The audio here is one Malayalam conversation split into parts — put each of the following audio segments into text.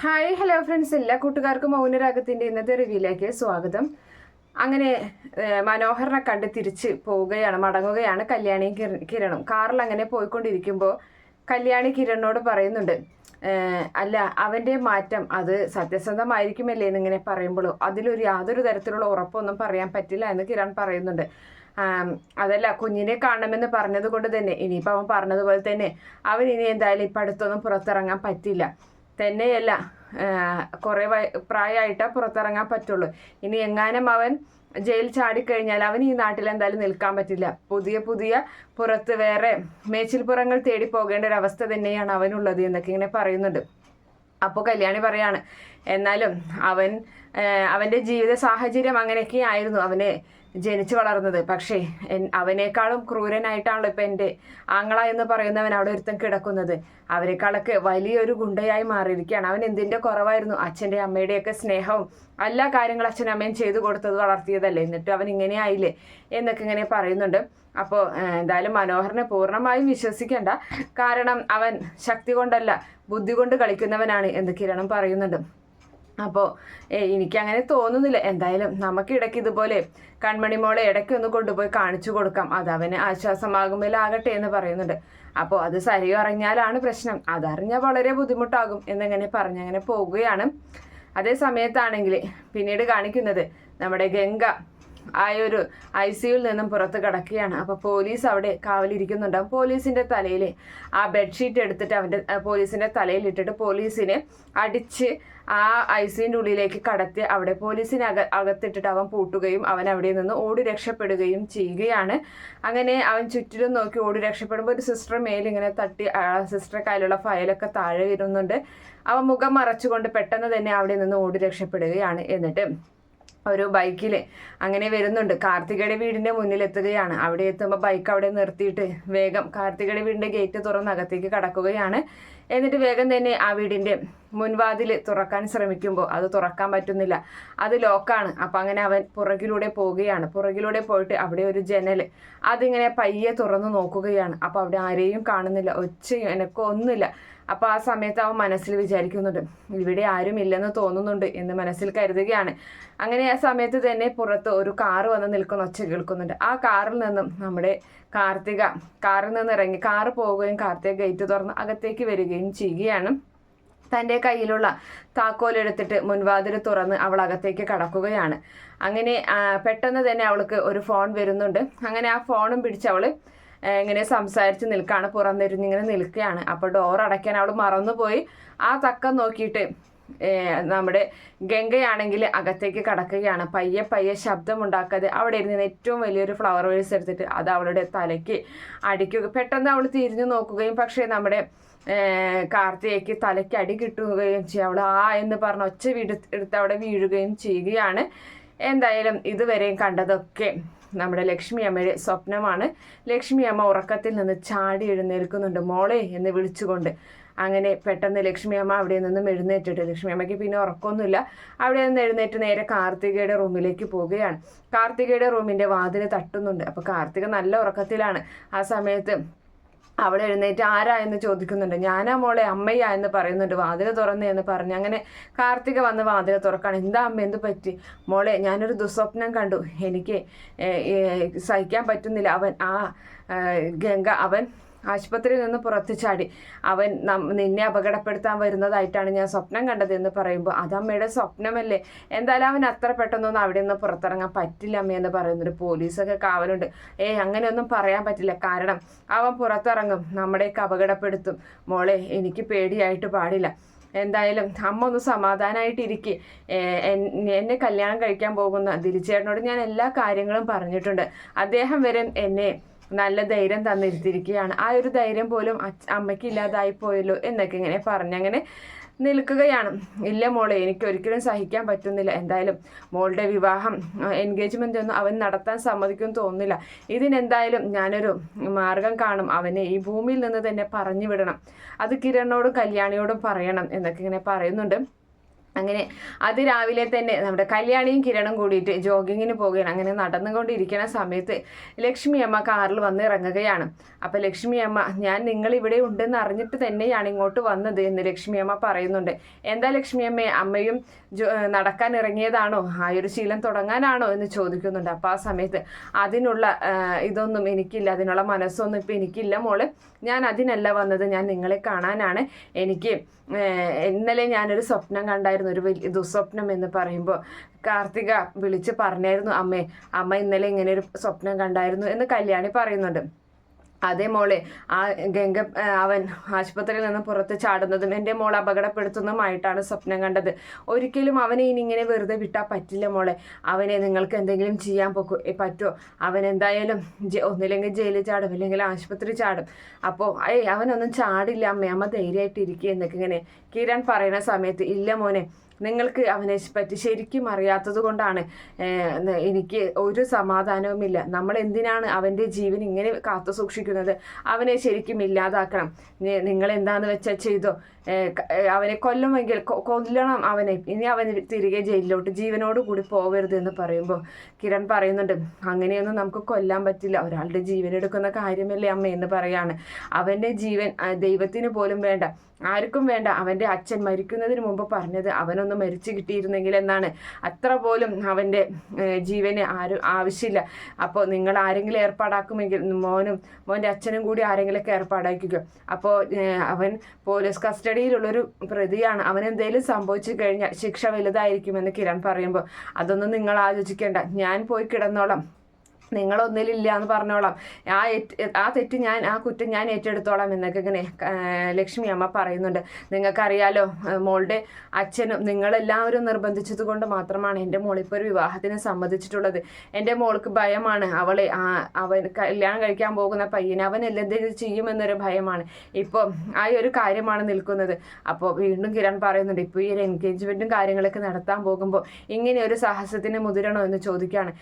ഹായ് ഹലോ ഫ്രണ്ട്സ് എല്ലാ കൂട്ടുകാർക്കും മൗനരാഗത്തിന്റെ ഇന്നത്തെ റിവ്യൂയിലേക്ക് സ്വാഗതം. അങ്ങനെ മനോഹരനെ കണ്ട് തിരിച്ച് പോവുകയാണ് മടങ്ങുകയാണ് കല്യാണി കിര- കിരണും. കാറിൽ അങ്ങനെ പോയിക്കൊണ്ടിരിക്കുമ്പോൾ കല്യാണി കിരണിനോട് പറയുന്നുണ്ട് അല്ല അവന്റെ മാറ്റം അത് സത്യസന്ധമായിരിക്കുമല്ലേ എന്നിങ്ങനെ പറയുമ്പോഴും അതിലൊരു യാതൊരു തരത്തിലുള്ള ഉറപ്പൊന്നും പറയാൻ പറ്റില്ല എന്ന് കിരൺ പറയുന്നുണ്ട്. അതല്ല കുഞ്ഞിനെ കാണണമെന്ന് പറഞ്ഞത് കൊണ്ട് തന്നെ ഇനിയിപ്പോൾ അവൻ പറഞ്ഞതുപോലെ തന്നെ അവൻ ഇനി എന്തായാലും ഇപ്പം അടുത്തൊന്നും പുറത്തിറങ്ങാൻ പറ്റില്ല. തന്നെയല്ല. കുറേ പ്രായമായിട്ടേ പുറത്തിറങ്ങാൻ പറ്റുള്ളൂ. ഇനി എങ്ങാനും അവൻ ജയിൽ ചാടിക്കഴിഞ്ഞാൽ അവൻ ഈ നാട്ടിൽ എന്തായാലും നിൽക്കാൻ പറ്റില്ല. പുതിയ പുതിയ പുറത്ത് വേറെ മേച്ചിൽപ്പുറങ്ങൾ തേടി പോകേണ്ട ഒരു അവസ്ഥ തന്നെയാണ് അവനുള്ളത് എന്നൊക്കെ ഇങ്ങനെ പറയുന്നുണ്ട്. അപ്പോൾ കല്യാണി പറയാണ് എന്നാലും അവൻ അവന്റെ ജീവിത സാഹചര്യം അങ്ങനെയൊക്കെ ആയിരുന്നു. അവനെ ജനിച്ചു വളർന്നത്. പക്ഷേ അവനേക്കാളും ക്രൂരനായിട്ടാണല്ലോ ഇപ്പം എന്റെ ആങ്ങള എന്ന് പറയുന്നവൻ അവിടെ ഒരുത്തൻ കിടക്കുന്നത്. അവരെക്കാളൊക്കെ വലിയൊരു ഗുണ്ടയായി മാറിയിരിക്കുകയാണ്. അവൻ എന്തിന്റെ കുറവായിരുന്നു? അച്ഛന്റെ അമ്മയുടെയൊക്കെ സ്നേഹവും എല്ലാ കാര്യങ്ങളും അച്ഛനും അമ്മയും ചെയ്തു കൊടുത്തത് വളർത്തിയതല്ലേ. എന്നിട്ട് അവൻ ഇങ്ങനെ ആയില്ലേ എന്നൊക്കെ ഇങ്ങനെ പറയുന്നുണ്ട്. അപ്പോൾ എന്തായാലും മനോഹറിനെ പൂർണമായും വിശ്വസിക്കേണ്ട. കാരണം അവൻ ശക്തി കൊണ്ടല്ല ബുദ്ധി കൊണ്ട് കളിക്കുന്നവനാണ് എന്ന് കിരണം പറയുന്നുണ്ട്. അപ്പോൾ എനിക്കങ്ങനെ തോന്നുന്നില്ല. എന്തായാലും നമുക്കിടയ്ക്ക് ഇതുപോലെ കൺമണി മോളെ ഇടയ്ക്ക് ഒന്ന് കൊണ്ടുപോയി കാണിച്ചു കൊടുക്കാം. അത് അവന് ആശ്വാസമാകുമ്പോഴാകട്ടെ എന്ന് പറയുന്നുണ്ട്. അപ്പോൾ അത് സരി അറിഞ്ഞാലാണ് പ്രശ്നം. അതറിഞ്ഞാൽ വളരെ ബുദ്ധിമുട്ടാകും എന്നിങ്ങനെ പറഞ്ഞങ്ങനെ പോവുകയാണ്. അതേ സമയത്താണെങ്കിൽ പിന്നീട് കാണിക്കുന്നത് നമ്മുടെ ഗംഗ ആ ഒരു ഐ സിയുയിൽ നിന്നും പുറത്ത് കിടക്കുകയാണ്. അപ്പോൾ പോലീസ് അവിടെ കാവലിരിക്കുന്നുണ്ടാവും പോലീസിന്റെ തലയിൽ ആ ബെഡ്ഷീറ്റ് എടുത്തിട്ട് അവന്റെ പോലീസിന്റെ തലയിൽ ഇട്ടിട്ട് പോലീസിനെ അടിച്ച് ആ ഐ സിന്റെ ഉള്ളിലേക്ക് കടത്തി അവിടെ പോലീസിനെ അക അകത്തിട്ടിട്ട് അവൻ പൂട്ടുകയും അവൻ അവിടെ നിന്ന് ഓടി രക്ഷപ്പെടുകയും ചെയ്യുകയാണ്. അങ്ങനെ അവൻ ചുറ്റിലും നോക്കി ഓടി രക്ഷപ്പെടുമ്പോൾ ഒരു സിസ്റ്റർ മേലിങ്ങനെ തട്ടി സിസ്റ്റർ കയ്യിലുള്ള ഫയലൊക്കെ താഴെ വരുന്നുണ്ട്. അവൻ മുഖം മറച്ചുകൊണ്ട് പെട്ടെന്ന് തന്നെ അവിടെ നിന്ന് ഓടി രക്ഷപ്പെടുകയാണ്. എന്നിട്ട് ഒരു ബൈക്കിൽ അങ്ങനെ വരുന്നുണ്ട്. കാർത്തികയുടെ മുന്നിൽ എത്തുകയാണ്. അവിടെ എത്തുമ്പോൾ ബൈക്ക് അവിടെ നിർത്തിയിട്ട് വേഗം കാർത്തികയുടെ വീടിന്റെ ഗേറ്റ് തുറന്ന് അകത്തേക്ക് കടക്കുകയാണ്. എന്നിട്ട് വേഗം തന്നെ ആ വീടിന്റെ മുൻവാതിൽ തുറക്കാൻ ശ്രമിക്കുമ്പോൾ അത് തുറക്കാൻ പറ്റുന്നില്ല. അത് ലോക്കാണ് അപ്പം അങ്ങനെ അവൻ പുറകിലൂടെ പോവുകയാണ്. പുറകിലൂടെ പോയിട്ട് അവിടെ ഒരു ജനൽ അതിങ്ങനെ പയ്യെ തുറന്ന് നോക്കുകയാണ്. അപ്പോൾ അവിടെ ആരെയും കാണുന്നില്ല. ഒച്ചയും എനക്കോ ഒന്നുമില്ല. അപ്പോൾ ആ സമയത്ത് അവൻ മനസ്സിൽ വിചാരിക്കുന്നുണ്ട് ഇവിടെ ആരും ഇല്ലെന്ന് തോന്നുന്നുണ്ട് എന്ന് മനസ്സിൽ കരുതുകയാണ്. അങ്ങനെ ആ സമയത്ത് തന്നെ പുറത്ത് ഒരു കാറ് വന്ന് നിൽക്കുന്ന ഒച്ച കേൾക്കുന്നുണ്ട്. ആ കാറിൽ നിന്നും നമ്മുടെ കാർത്തിക കാറിൽ നിന്ന് ഇറങ്ങി കാറ് പോവുകയും കാർത്തിക ഗേറ്റ് തുറന്ന് അകത്തേക്ക് വരികയും ചെയ്യുകയാണ്. തന്റെ കയ്യിലുള്ള താക്കോലെടുത്തിട്ട് മുൻവാതിൽ തുറന്ന് അവൾ അകത്തേക്ക് കടക്കുകയാണ്. അങ്ങനെ പെട്ടെന്ന് തന്നെ അവൾക്ക് ഒരു ഫോൺ വരുന്നുണ്ട്. അങ്ങനെ ആ ഫോണും പിടിച്ച് അവൾ ഇങ്ങനെ സംസാരിച്ച് നിൽക്കുകയാണ് പുറംതിരിഞ്ഞ് ഇങ്ങനെ നിൽക്കുകയാണ്. അപ്പോൾ ഡോർ അടയ്ക്കാൻ അവൾ മറന്നുപോയി. ആ തക്കം നോക്കിയിട്ട് നമ്മുടെ ഗംഗയാണെങ്കിൽ അകത്തേക്ക് കടക്കുകയാണ്. പയ്യെ പയ്യെ ശബ്ദമുണ്ടാക്കാതെ അവിടെ ഇരുന്ന് ഏറ്റവും വലിയൊരു ഫ്ലവർ വേഴ്സ് എടുത്തിട്ട് അത് അവളുടെ തലയ്ക്ക് അടിക്കുക. പെട്ടെന്ന് അവൾ തിരിഞ്ഞു നോക്കുകയും പക്ഷേ നമ്മുടെ കാർത്തിയേക്ക് തലയ്ക്ക് അടി കിട്ടുകയും ചെയ്യും. അവൾ ആ എന്ന് പറഞ്ഞ് ഒച്ച വീട് എടുത്ത് അവിടെ വീഴുകയും ചെയ്യുകയാണ്. എന്തായാലും ഇതുവരെയും കണ്ടതൊക്കെ നമ്മുടെ ലക്ഷ്മി അമ്മയുടെ സ്വപ്നമാണ്. ലക്ഷ്മി അമ്മ ഉറക്കത്തിൽ നിന്ന് ചാടി എഴുന്നേൽക്കുന്നുണ്ട്. മോളെ എന്ന് വിളിച്ചുകൊണ്ട് അങ്ങനെ പെട്ടെന്ന് ലക്ഷ്മി അമ്മ അവിടെ നിന്നും എഴുന്നേറ്റിട്ട് ലക്ഷ്മി അമ്മയ്ക്ക് പിന്നെ ഉറക്കമൊന്നുമില്ല. അവിടെ നിന്ന് എഴുന്നേറ്റ് നേരെ കാർത്തികയുടെ റൂമിലേക്ക് പോവുകയാണ്. കാർത്തികയുടെ റൂമിന്റെ വാതിൽ തട്ടുന്നുണ്ട്. അപ്പോൾ കാർത്തിക നല്ല ഉറക്കത്തിലാണ്. ആ സമയത്ത് അവിടെ എഴുന്നേറ്റ് ആരാ എന്ന് ചോദിക്കുന്നുണ്ട്. ഞാനാ മോളെ അമ്മയാ എന്ന് പറയുന്നുണ്ട്. വാതിൽ തുറന്ന് എന്ന് പറഞ്ഞ് അങ്ങനെ കാർത്തിക വന്ന് വാതിൽ തുറക്കാണ്. എന്താ അമ്മ എന്ത് പറ്റി? മോളെ ഞാനൊരു ദുസ്വപ്നം കണ്ടു. എനിക്ക് സഹിക്കാൻ പറ്റുന്നില്ല. അവൻ ആ ഗംഗ അവൻ ആശുപത്രിയിൽ നിന്ന് പുറത്തു ചാടി. അവൻ നിന്നെ അപകടപ്പെടുത്താൻ വരുന്നതായിട്ടാണ് ഞാൻ സ്വപ്നം കണ്ടത് എന്ന് പറയുമ്പോൾ അത് അമ്മയുടെ സ്വപ്നമല്ലേ? എന്തായാലും അവൻ അത്ര പെട്ടെന്നൊന്നും അവിടെ നിന്ന് പുറത്തിറങ്ങാൻ പറ്റില്ല അമ്മ എന്ന് പറയുന്നുണ്ട് പോലീസൊക്കെ കാവലുണ്ട്. ഏയ് അങ്ങനെയൊന്നും പറയാൻ പറ്റില്ല. കാരണം അവൻ പുറത്തിറങ്ങും. നമ്മുടെയൊക്കെ അപകടപ്പെടുത്തും. മോളെ എനിക്ക് പേടിയായിട്ട് പാടില്ല. എന്തായാലും അമ്മ ഒന്ന് സമാധാനമായിട്ടിരിക്കെ എന്നെ കല്യാണം കഴിക്കാൻ പോകുന്ന ദിലിച്ചേട്ടനോട് ഞാൻ എല്ലാ കാര്യങ്ങളും പറഞ്ഞിട്ടുണ്ട്. അദ്ദേഹം വരെ എന്നെ നല്ല ധൈര്യം തന്നിരുത്തിയിരിക്കുകയാണ്. ആ ഒരു ധൈര്യം പോലും അമ്മയ്ക്ക് ഇല്ലാതായി പോയല്ലോ എന്നൊക്കെ ഇങ്ങനെ പറഞ്ഞങ്ങനെ നിൽക്കുകയാണ്. ഇല്ല മോളെ എനിക്ക് ഒരിക്കലും സഹിക്കാൻ പറ്റുന്നില്ല. എന്തായാലും മോളുടെ വിവാഹം എൻഗേജ്മെന്റ് ഒന്നും അവൻ നടത്താൻ സമ്മതിക്കും തോന്നുന്നില്ല. ഇതിനെന്തായാലും ഞാനൊരു മാർഗം കാണും. അവനെ ഈ ഭൂമിയിൽ നിന്ന് തന്നെ പറഞ്ഞു വിടണം. അത് കിരണിനോടും കല്യാണിയോടും പറയണം എന്നൊക്കെ ഇങ്ങനെ പറയുന്നുണ്ട്. അങ്ങനെ അത് രാവിലെ തന്നെ നമ്മുടെ കല്യാണിയും കിരണും കൂടിയിട്ട് ജോഗിങ്ങിന് പോകുകയാണ് അങ്ങനെ നടന്നുകൊണ്ടിരിക്കുന്ന സമയത്ത് ലക്ഷ്മി അമ്മ കാറിൽ വന്ന് ഇറങ്ങുകയാണ്. അപ്പോൾ ലക്ഷ്മി അമ്മ ഞാൻ നിങ്ങൾ ഇവിടെ ഉണ്ടെന്ന് അറിഞ്ഞിട്ട് തന്നെയാണ് ഇങ്ങോട്ട് വന്നത് എന്ന് ലക്ഷ്മി അമ്മ പറയുന്നുണ്ട്. എന്താ ലക്ഷ്മി അമ്മയെ അമ്മയും നടക്കാൻ ഇറങ്ങിയതാണോ? ആ ഒരു ശീലം തുടങ്ങാനാണോ? എന്ന് ചോദിക്കുന്നുണ്ട്. അപ്പോൾ ആ സമയത്ത് അതിനുള്ള ഇതൊന്നും എനിക്കില്ല. അതിനുള്ള മനസ്സൊന്നും ഇപ്പം എനിക്കില്ല മോൾ. ഞാൻ അതിനല്ല വന്നത്. ഞാൻ നിങ്ങളെ കാണാനാണ്. എനിക്ക് ഇന്നലെ ഞാനൊരു സ്വപ്നം കണ്ടായിരുന്നു. ഒരു വലിയ ദുസ്വപ്നം എന്ന് പറയുമ്പോൾ കാർത്തിക വിളിച്ച് പറഞ്ഞായിരുന്നു അമ്മേ അമ്മ ഇന്നലെ ഇങ്ങനെ ഒരു സ്വപ്നം കണ്ടായിരുന്നു എന്ന് കല്യാണി പറയുന്നുണ്ട്. അതേ മോളെ ആ ഗംഗ അവൻ ആശുപത്രിയിൽ നിന്ന് പുറത്ത് ചാടുന്നതും എന്റെ മോൾ അപകടപ്പെടുത്തുന്നതുമായിട്ടാണ് സ്വപ്നം കണ്ടത്. ഒരിക്കലും അവനെ ഇനി ഇങ്ങനെ വെറുതെ വിട്ടാൽ പറ്റില്ല മോളെ. അവനെ നിങ്ങൾക്ക് എന്തെങ്കിലും ചെയ്യാൻ പോക്കോ പറ്റുമോ അവൻ എന്തായാലും ഒന്നില്ലെങ്കിൽ ജയിലിൽ ചാടും അല്ലെങ്കിൽ ആശുപത്രി ചാടും. അപ്പോൾ ഏയ് അവനൊന്നും ചാടില്ല അമ്മ അമ്മ ധൈര്യമായിട്ട് ഇരിക്കുക എന്നൊക്കെ ഇങ്ങനെ കിരൺ പറയുന്ന സമയത്ത് ഇല്ല മോനെ നിങ്ങൾക്ക് അവനെ പറ്റി ശരിക്കും അറിയാത്തത് കൊണ്ടാണ് എനിക്ക് ഒരു സമാധാനവുമില്ല നമ്മൾ എന്തിനാണ് അവന്റെ ജീവൻ ഇങ്ങനെ കാത്തു സൂക്ഷിക്കുന്നത്? അവനെ ശരിക്കും ഇല്ലാതാക്കണം. നിങ്ങൾ എന്താന്ന് വെച്ചാൽ ചെയ്തോ? അവനെ കൊല്ലുമെങ്കിൽ കൊല്ലണം അവനെ. ഇനി അവൻ തിരികെ ജയിലിലോട്ട് ജീവനോട് കൂടി പോവരുത് എന്ന് പറയുമ്പോൾ കിരൺ പറയുന്നുണ്ട് അങ്ങനെയൊന്നും നമുക്ക് കൊല്ലാൻ പറ്റില്ല. ഒരാളുടെ ജീവൻ എടുക്കുന്ന കാര്യമല്ലേ അമ്മ എന്ന് പറയാണ്. അവന്റെ ജീവൻ ദൈവത്തിന് പോലും വേണ്ട. ആർക്കും വേണ്ട. അവന്റെ അച്ഛൻ മരിക്കുന്നതിന് മുമ്പ് പറഞ്ഞത് അവനൊന്ന് മരിച്ചു കിട്ടിയിരുന്നെങ്കിൽ എന്നാണ്. അത്ര പോലും അവന്റെ ജീവന് ആരും ആവശ്യമില്ല. അപ്പോൾ നിങ്ങൾ ആരെങ്കിലും ഏർപ്പാടാക്കുമെങ്കിൽ മോനും മോന്റെ അച്ഛനും കൂടി ആരെങ്കിലുമൊക്കെ ഏർപ്പാടാക്കുക അപ്പോൾ അവൻ പോലീസ് കസ്റ്റഡിയിലുള്ളൊരു പ്രതിയാണ്. അവൻ എന്തെങ്കിലും സംഭവിച്ചു കഴിഞ്ഞാൽ ശിക്ഷ വലുതായിരിക്കുമെന്ന് കിരൺ പറയുമ്പോൾ അതൊന്നും നിങ്ങൾ ആലോചിക്കേണ്ട. ഞാൻ പോയി കിടന്നോളാം. നിങ്ങളൊന്നിലില്ല എന്ന് പറഞ്ഞോളാം. ആ ആ തെറ്റ് ഞാൻ ആ കുറ്റം ഞാൻ ഏറ്റെടുത്തോളാം എന്നൊക്കെ ഇങ്ങനെ ലക്ഷ്മി അമ്മ പറയുന്നുണ്ട്. നിങ്ങൾക്കറിയാലോ മോളുടെ അച്ഛനും നിങ്ങളെല്ലാവരും നിർബന്ധിച്ചത് കൊണ്ട് മാത്രമാണ് എന്റെ മോളിപ്പോൾ ഒരു വിവാഹത്തിന് സമ്മതിച്ചിട്ടുള്ളത്. എന്റെ മോൾക്ക് ഭയമാണ്. അവളെ അവൻ കല്യാണം കഴിക്കാൻ പോകുന്ന പയ്യനെ അവൻ എന്തെങ്കിലും ചെയ്യുമെന്നൊരു ഭയമാണ്. ഇപ്പോൾ ആ ഒരു കാര്യമാണ് നിൽക്കുന്നത്. അപ്പോൾ വീണ്ടും കിരൺ പറയുന്നുണ്ട് ഇപ്പോൾ ഈ ഒരു എൻഗേജ്മെന്റും കാര്യങ്ങളൊക്കെ നടത്താൻ പോകുമ്പോൾ ഇങ്ങനെ ഒരു സാഹസത്തിന് മുതിരണോ? എന്ന് ചോദിക്കുകയാണ്.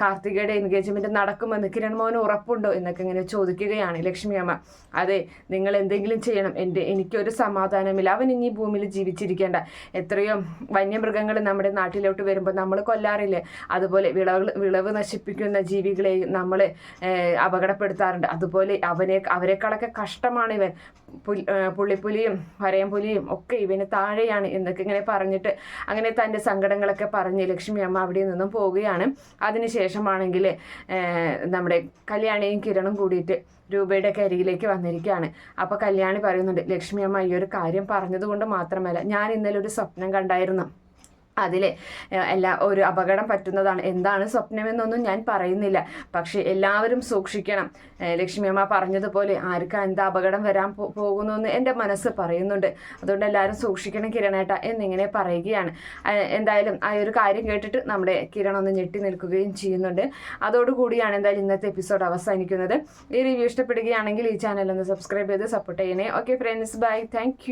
കാർത്തികയുടെ എൻഗേജ്മെന്റ് എൻഗേജ്മെന്റ് നടക്കുമെന്ന് കിരൺ മോഹൻ ഉറപ്പുണ്ടോ എന്നൊക്കെ ഇങ്ങനെ ചോദിക്കുകയാണ് ലക്ഷ്മി അമ്മ. അതെ നിങ്ങൾ എന്തെങ്കിലും ചെയ്യണം. എന്റെ എനിക്കൊരു സമാധാനമില്ല. അവൻ ഇനി ഭൂമിയിൽ ജീവിച്ചിരിക്കേണ്ട. എത്രയോ വന്യമൃഗങ്ങൾ നമ്മുടെ നാട്ടിലോട്ട് വരുമ്പോൾ നമ്മൾ കൊല്ലാറില്ലേ? അതുപോലെ വിളവ് വിളവ് നശിപ്പിക്കുന്ന ജീവികളെ നമ്മൾ അപകടപ്പെടുത്താറുണ്ട്. അതുപോലെ അവനെ അവരെക്കാളൊക്കെ കഷ്ടമാണ് ഇവൻ. പുള്ളിപ്പുലിയും വരയംപുലിയും ഒക്കെ ഇവന് താഴെയാണ് എന്നൊക്കെ ഇങ്ങനെ പറഞ്ഞിട്ട് അങ്ങനെ തന്റെ സങ്കടങ്ങളൊക്കെ പറഞ്ഞ് ലക്ഷ്മി അമ്മ അവിടെ നിന്നും പോവുകയാണ്. അതിനുശേഷമാണെങ്കിൽ നമ്മുടെ കല്യാണിയും കിരണും കൂടിയിട്ട് രൂപയുടെ കരിയിലേക്ക് വന്നിരിക്കുകയാണ്. അപ്പോൾ കല്യാണി പറയുന്നുണ്ട് ലക്ഷ്മി അമ്മ ഈ ഒരു കാര്യം പറഞ്ഞതുകൊണ്ട് മാത്രമല്ല ഞാൻ ഇന്നലെ ഒരു സ്വപ്നം കണ്ടായിരുന്നു. അതിൽ എല്ലാ ഒരു അപകടം പറ്റുന്നതാണ്. എന്താണ് സ്വപ്നമെന്നൊന്നും ഞാൻ പറയുന്നില്ല. പക്ഷേ എല്ലാവരും സൂക്ഷിക്കണം. ലക്ഷ്മിയമ്മ പറഞ്ഞതുപോലെ ആർക്കാ എന്താ അപകടം വരാൻ പോകുന്നു എന്ന് എന്റെ മനസ്സ് പറയുന്നുണ്ട്. അതുകൊണ്ട് എല്ലാവരും സൂക്ഷിക്കണം കിരണേട്ട എന്നിങ്ങനെ പറയുകയാണ്. എന്തായാലും ആ ഒരു കാര്യം കേട്ടിട്ട് നമ്മുടെ കിരൺ ഒന്ന് ഞെട്ടി നിൽക്കുകയും ചെയ്യുന്നുണ്ട്. അതോടുകൂടിയാണ് എന്തായാലും ഇന്നത്തെ എപ്പിസോഡ് അവസാനിക്കുന്നത്. ഈ റിവ്യൂ ഇഷ്ടപ്പെടുകയാണെങ്കിൽ ഈ ചാനൽ ഒന്ന് സബ്സ്ക്രൈബ് ചെയ്ത് സപ്പോർട്ട് ചെയ്യണേ. Okay friends bye thank